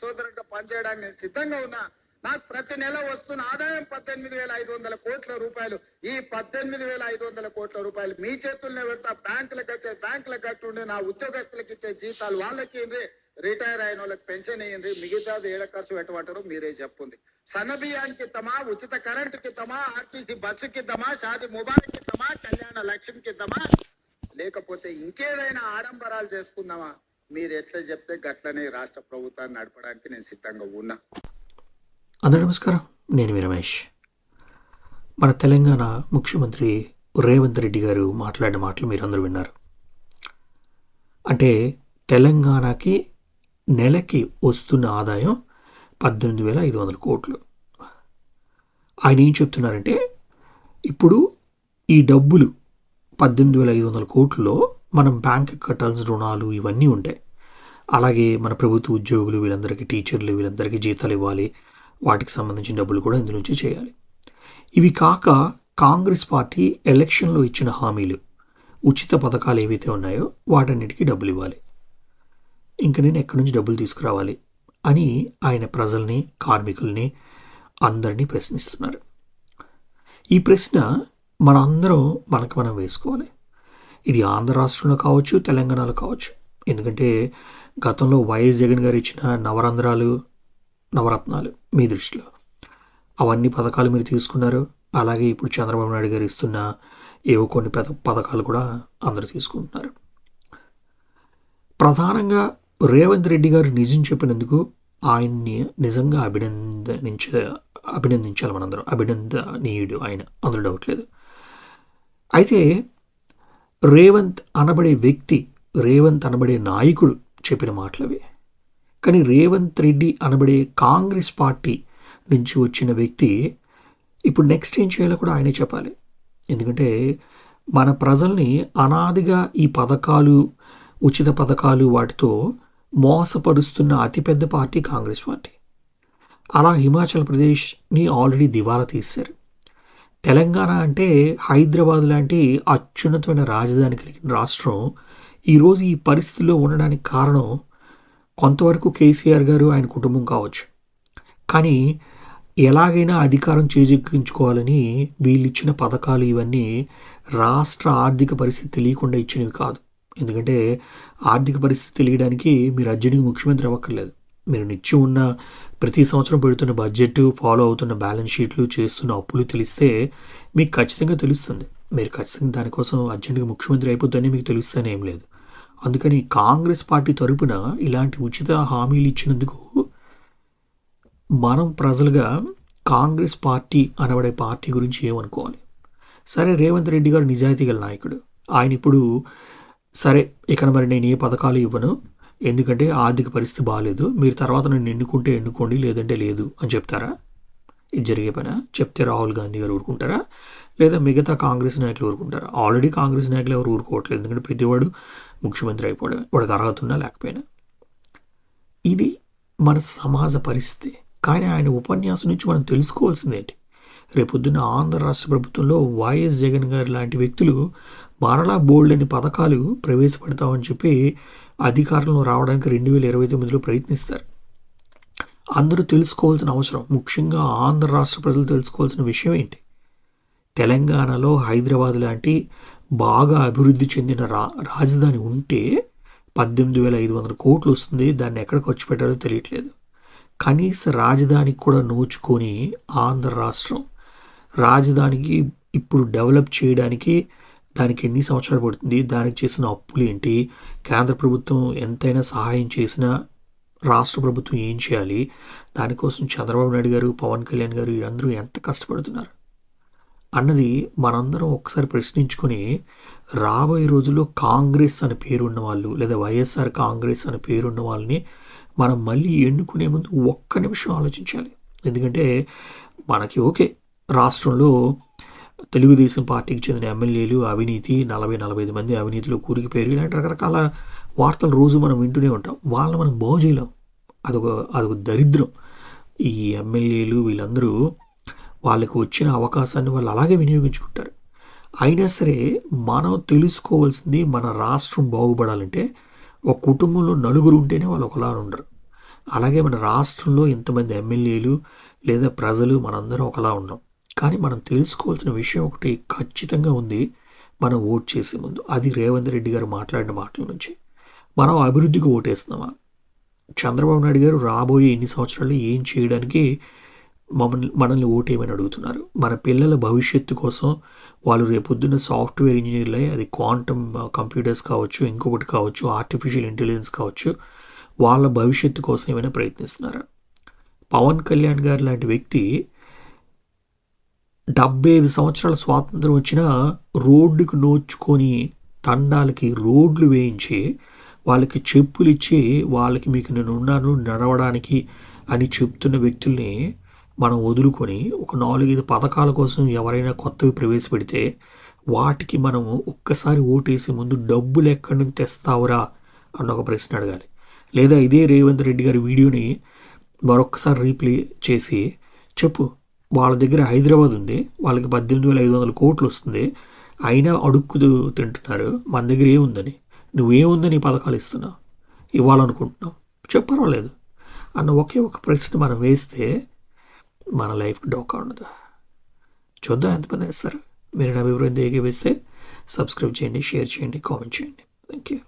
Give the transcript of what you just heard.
సోదరుడిగా పనిచేయడానికి నేను సిద్ధంగా ఉన్నా. నాకు ప్రతి నెల వస్తున్న ఆదాయం పద్దెనిమిది వేల ఐదు వందల కోట్ల రూపాయలు. ఈ పద్దెనిమిది వేల ఐదు వందల కోట్ల రూపాయలు మీ చేతుల్లోనే పెడతా. బ్యాంకులకు కట్టే బ్యాంకులకు కట్టుండే నా ఉద్యోగస్తులకు ఇచ్చే జీతాలు వాళ్ళకి ఏంది రిటైర్ అయిన వాళ్ళకి పెన్షన్ ఇవ్వండి మిగతాది ఏడ ఖర్చు పెట్టమంటారో మీరే చెప్పుంది. సన్నబియ్యానికి ఇద్దామా? ఉచిత కరెంటుకి ఇద్దామా? ఆర్టీసీ బస్సుకి ఇద్దామా? షాది మొబైల్కి ఇద్దామా? కళ్యాణ లక్ష్మికి ఇద్దామా? లేకపోతే ఇంకేదైనా ఆడంబరాలు చేసుకుందామా? మీరు ఎట్లా చెప్తే గట్లనే రాష్ట్ర ప్రభుత్వాన్ని నడపడానికి నేను సిద్ధంగా ఉన్నా. అందరూ నమస్కారం. నేను మీ రమేష్. మన తెలంగాణ ముఖ్యమంత్రి రేవంత్ రెడ్డి గారు మాట్లాడిన మాటలు మీరు అందరూ విన్నారు. అంటే తెలంగాణకి నెలకి వస్తున్న ఆదాయం పద్దెనిమిది వేల ఐదు వందల కోట్లు. ఆయన ఏం చెప్తున్నారంటే ఇప్పుడు ఈ డబ్బులు పద్దెనిమిది వేల ఐదు వందల కోట్లలో మనం బ్యాంక్ కట్టాల్సిన రుణాలు ఇవన్నీ ఉంటాయి అలాగే మన ప్రభుత్వ ఉద్యోగులు వీళ్ళందరికీ టీచర్లు వీళ్ళందరికీ జీతాలు ఇవ్వాలి. వాటికి సంబంధించిన డబ్బులు కూడా ఇందు నుంచి చేయాలి. ఇవి కాక కాంగ్రెస్ పార్టీ ఎలక్షన్లో ఇచ్చిన హామీలు ఉచిత పథకాలు ఏవైతే ఉన్నాయో వాటన్నిటికీ డబ్బులు ఇవ్వాలి. ఇంక నేను ఎక్కడి నుంచి డబ్బులు తీసుకురావాలి అని ఆయన ప్రజల్ని కార్మికుల్ని అందరినీ ప్రశ్నిస్తున్నారు. ఈ ప్రశ్న మనందరం మనకు మనం వేసుకోవాలి. ఇది ఆంధ్ర రాష్ట్రంలో కావచ్చు తెలంగాణలో కావచ్చు. ఎందుకంటే గతంలో వైఎస్ జగన్ గారు ఇచ్చిన నవరంధ్రాలు నవరత్నాలు మీ దృష్టిలో. అవన్నీ పథకాలు మీరు తీసుకున్నారు. అలాగే ఇప్పుడు చంద్రబాబు నాయుడు గారు ఇస్తున్న ఏవో కొన్ని పెద్ద పథకాలు కూడా అందరూ తీసుకుంటున్నారు. ప్రధానంగా రేవంత్ రెడ్డి గారు నిజం చెప్పినందుకు ఆయన్ని నిజంగా అభినందించ అభినందించాలి మనందరం. అభినందనీయుడు ఆయన. అందులో డౌట్ లేదు. అయితే రేవంత్ అనబడే వ్యక్తి రేవంత్ అనబడే నాయకుడు చెప్పిన మాటలవి. కానీ రేవంత్ రెడ్డి అనబడే కాంగ్రెస్ పార్టీ నుంచి వచ్చిన వ్యక్తి ఇప్పుడు నెక్స్ట్ ఏం చేయాలో కూడా ఆయనే చెప్పాలి. ఎందుకంటే మన ప్రజల్ని అనాదిగా ఈ పథకాలు ఉచిత పథకాలు వాటితో మోసపరుస్తున్న అతిపెద్ద పార్టీ కాంగ్రెస్ పార్టీ. అలా హిమాచల్ ప్రదేశ్ని ఆల్రెడీ దివాలా తీశారు. తెలంగాణ అంటే హైదరాబాద్ లాంటి అత్యున్నతమైన రాజధాని కలిగిన రాష్ట్రం. ఈరోజు ఈ పరిస్థితిలో ఉండడానికి కారణం కొంతవరకు కేసీఆర్ గారు ఆయన కుటుంబం కావచ్చు. కానీ ఎలాగైనా అధికారం చేజిక్కించుకోవాలని వీళ్ళు ఇచ్చిన పథకాలు ఇవన్నీ రాష్ట్ర ఆర్థిక పరిస్థితి తెలియకుండా ఇచ్చినవి కాదు. ఎందుకంటే ఆర్థిక పరిస్థితి తెలియడానికి మీరు అర్జునికి ముఖ్యమంత్రి అవ్వక్కర్లేదు. మీరు నిత్యం ఉన్న ప్రతి సంవత్సరం పెడుతున్న బడ్జెట్ ఫాలో అవుతున్న బ్యాలెన్స్ షీట్లు చేస్తున్న అప్పులు తెలిస్తే మీకు ఖచ్చితంగా తెలుస్తుంది. మీరు ఖచ్చితంగా దానికోసం అర్జెంటుగా ముఖ్యమంత్రి అయిపోద్దని మీకు తెలుస్తేనే ఏం లేదు. అందుకని కాంగ్రెస్ పార్టీ తరపున ఇలాంటి ఉచిత హామీలు ఇచ్చినందుకు మనం ప్రజలుగా కాంగ్రెస్ పార్టీ అనబడే పార్టీ గురించి ఏమనుకోవాలి? సరే రేవంత్ రెడ్డి గారు నిజాయితీ గల నాయకుడు. ఆయన ఇప్పుడు సరే ఇక్కడ మరి నేను ఏ పథకాలు ఇవ్వను? ఎందుకంటే ఆర్థిక పరిస్థితి బాగాలేదు మీరు తర్వాత నన్ను ఎన్నుకుంటే ఎన్నుకోండి లేదంటే లేదు అని చెప్తారా? ఇది జరిగే పని? చెప్తే రాహుల్ గాంధీ గారు ఊరుకుంటారా? లేదా మిగతా కాంగ్రెస్ నాయకులు ఊరుకుంటారా? ఆల్రెడీ కాంగ్రెస్ నాయకులు ఎవరు ఊరుకోవట్లేదు. ఎందుకంటే ప్రతివాడు ముఖ్యమంత్రి అయిపోవడం వాడికి అర్హత ఉన్నా లేకపోయినా. ఇది మన సమాజ పరిస్థితి. కానీ ఆయన ఉపన్యాసం నుంచి మనం తెలుసుకోవాల్సింది ఏంటి? రేపొద్దున ఆంధ్ర రాష్ట్ర ప్రభుత్వంలో వైఎస్ జగన్ గారు లాంటి వ్యక్తులు మరలా బోల్డ్ అని పథకాలు ప్రవేశపెడతామని చెప్పి అధికారంలో రావడానికి రెండు వేల ఇరవై తొమ్మిదిలో ప్రయత్నిస్తారు. అందరూ తెలుసుకోవాల్సిన అవసరం ముఖ్యంగా ఆంధ్ర రాష్ట్ర ప్రజలు తెలుసుకోవాల్సిన విషయం ఏంటి? తెలంగాణలో హైదరాబాద్ లాంటి బాగా అభివృద్ధి చెందిన రా రాజధాని ఉంటే పద్దెనిమిది వేల ఐదు వందల కోట్లు వస్తుంది దాన్ని ఎక్కడ ఖర్చు పెట్టాలో తెలియట్లేదు. కనీస రాజధానికి కూడా నోచుకొని ఆంధ్ర రాష్ట్రం రాజధానికి ఇప్పుడు డెవలప్ చేయడానికి దానికి ఎన్ని సంవత్సరాలు పడుతుంది? దానికి చేసిన అప్పులు ఏంటి? కేంద్ర ప్రభుత్వం ఎంతైనా సహాయం చేసినా రాష్ట్ర ప్రభుత్వం ఏం చేయాలి? దానికోసం చంద్రబాబు నాయుడు గారు పవన్ కళ్యాణ్ గారు వీరందరూ ఎంత కష్టపడుతున్నారు? అన్నది మనందరం ఒకసారి ప్రశ్నించుకొని రాబోయే రోజుల్లో కాంగ్రెస్ అని పేరున్న వాళ్ళు లేదా వైఎస్ఆర్ కాంగ్రెస్ అని పేరున్న వాళ్ళని మనం మళ్ళీ ఎన్నుకునే ముందు ఒక్క నిమిషం ఆలోచించాలి. ఎందుకంటే మనకి ఓకే రాష్ట్రంలో తెలుగుదేశం పార్టీకి చెందిన ఎమ్మెల్యేలు అవినీతి నలభై నలభై ఐదు మంది అవినీతిలో కూరికిపోయారు ఇలాంటి రకరకాల వార్తలు రోజు మనం వింటూనే ఉంటాం. వాళ్ళని మనం బాగు చేయలేం. అదొక అదొక దరిద్రం. ఈ ఎమ్మెల్యేలు వీళ్ళందరూ వాళ్ళకి వచ్చిన అవకాశాన్ని వాళ్ళు అలాగే వినియోగించుకుంటారు. అయినా సరే మనం తెలుసుకోవాల్సింది మన రాష్ట్రం బాగుపడాలంటే ఒక కుటుంబంలో నలుగురు ఉంటేనే వాళ్ళు ఒకలా ఉండరు. అలాగే మన రాష్ట్రంలో ఇంతమంది ఎమ్మెల్యేలు లేదా ప్రజలు మనందరం ఒకలా ఉన్నాం. కానీ మనం తెలుసుకోవాల్సిన విషయం ఒకటి ఖచ్చితంగా ఉంది. మనం ఓట్ చేసే ముందు. అది రేవంత్ రెడ్డి గారు మాట్లాడిన మాటల నుంచి. మనం అభివృద్ధికి ఓటేస్తున్నామా? చంద్రబాబు నాయుడు గారు రాబోయే ఎన్ని సంవత్సరాలు ఏం చేయడానికి మమ్మల్ని మనల్ని ఓటేయమని అడుగుతున్నారు. మన పిల్లల భవిష్యత్తు కోసం వాళ్ళు రేపొద్దున్న సాఫ్ట్వేర్ ఇంజనీర్లే అది క్వాంటమ్ కంప్యూటర్స్ కావచ్చు ఇంకొకటి కావచ్చు ఆర్టిఫిషియల్ ఇంటెలిజెన్స్ కావచ్చు వాళ్ళ భవిష్యత్తు కోసం ఏమైనా ప్రయత్నిస్తున్నారు? పవన్ కళ్యాణ్ గారు లాంటి వ్యక్తి డెబ్బై ఐదు సంవత్సరాల స్వాతంత్రం వచ్చినా రోడ్డుకు నోచుకొని తండాలకి రోడ్లు వేయించి వాళ్ళకి చెప్పులు ఇచ్చి వాళ్ళకి మీకు నేను ఉన్నాను నడవడానికి అని చెప్తున్న వ్యక్తుల్ని మనం వదులుకొని ఒక నాలుగైదు పథకాల కోసం ఎవరైనా కొత్తవి ప్రవేశపెడితే వాటికి మనం ఒక్కసారి ఓటేసే ముందు డబ్బులు ఎక్కడి నుంచి తెస్తావురా అన్న ఒక ప్రశ్న అడగాలి. లేదా ఇదే రేవంత్ రెడ్డి గారి వీడియోని మరొక్కసారి రీప్లే చేసి చెప్పు వాళ్ళ దగ్గర హైదరాబాద్ ఉంది. వాళ్ళకి పద్దెనిమిది వేల ఐదు వందల కోట్లు వస్తుంది అయినా అడుక్కుతూ తింటున్నారు. మన దగ్గర ఏముందని? నువ్వేముందని పథకాలు ఇస్తున్నావు? ఇవ్వాలనుకుంటున్నావు. చెప్పరలేదు. అన్న ఒకే ఒక ప్రశ్న మనం వేస్తే మన లైఫ్కి డోకా ఉండదు. చూద్దాం ఎంతమంది వేస్తారు? మీరు నా అభిప్రాయం వేస్తే సబ్స్క్రైబ్ చేయండి షేర్ చేయండి కామెంట్ చేయండి. Thank you